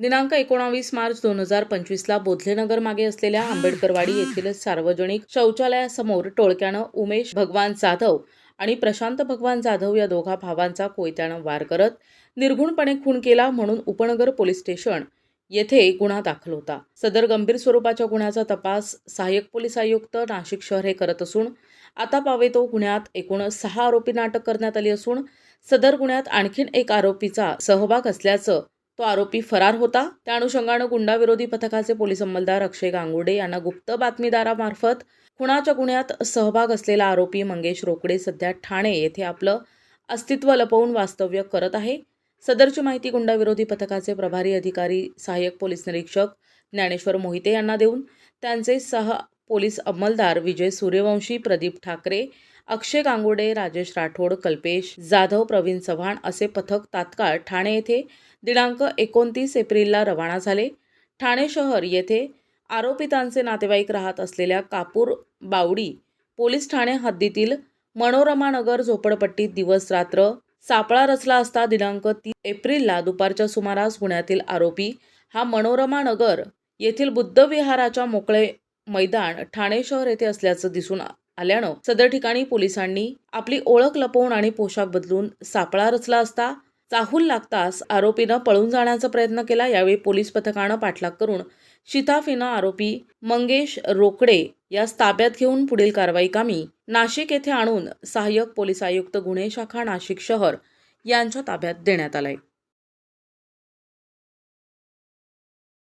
दिनांक एकोणावीस मार्च दोन हजार पंचवीसला बोधलेनगर मागे असलेल्या आंबेडकरवाडी येथील सार्वजनिक शौचालयासमोर टोळक्यानं उमेश भगवान जाधव आणि प्रशांत भगवान जाधव या दोघा भावांचा कोयत्यानं वार करत निर्घुणपणे खून केला म्हणून उपनगर पोलीस स्टेशन येथे गुन्हा दाखल होता. सदर गंभीर स्वरूपाच्या गुन्ह्याचा तपास सहाय्यक पोलीस आयुक्त नाशिक शहर हे करत असून आता पावेतो गुन्ह्यात एकूण सहा आरोपी अटक करण्यात आली असून सदर गुन्ह्यात आणखीन एक आरोपीचा सहभाग असल्याचं तो आरोपी फरार होता. त्या अनुषंगानं गुंडाविरोधी पथकाचे पोलीस अंमलदार अक्षय गांगुडे यांना गुप्त बातमीदारामार्फत खुणाच्या गुन्ह्यात सहभाग असलेला आरोपी मंगेश रोकडे सध्या ठाणे येथे आपलं अस्तित्व लपवून वास्तव्य करत आहे. सदरची माहिती गुंडाविरोधी पथकाचे प्रभारी अधिकारी सहाय्यक पोलीस निरीक्षक ज्ञानेश्वर मोहिते यांना देऊन त्यांचे सह पोलीस अंमलदार विजय सूर्यवंशी प्रदीप ठाकरे अक्षय गांगुडे राजेश राठोड कल्पेश जाधव प्रवीण चव्हाण असे पथक तात्काळ ठाणे येथे दिनांक एकोणतीस एप्रिलला रवाना झाले. ठाणे शहर येथे आरोपितांचे नातेवाईक राहत असलेल्या कापूर बावडी पोलीस ठाणे हद्दीतील मनोरमानगर झोपडपट्टीत दिवस रात्र सापळा रचला असता दिनांक तीन एप्रिलला दुपारच्या सुमारास गुन्ह्यातील आरोपी हा मनोरमा नगर येथील बुद्ध विहाराच्या मोकळे मैदान ठाणे शहर येथे असल्याचं दिसून आल्यानं सदर ठिकाणी पोलिसांनी आपली ओळख लपवून आणि पोशाख बदलून सापळा रचला असता चाहूल लागताच आरोपीनं पळून जाण्याचा प्रयत्न केला. यावेळी पोलीस पथकानं पाठलाग करून शिताफीनं आरोपी मंगेश रोकडे यास ताब्यात घेऊन पुढील कारवाई कामी. नाशिक येथे आणून सहाय्यक पोलीस आयुक्त गुन्हे शाखा नाशिक शहर यांच्या ताब्यात देण्यात आलाय.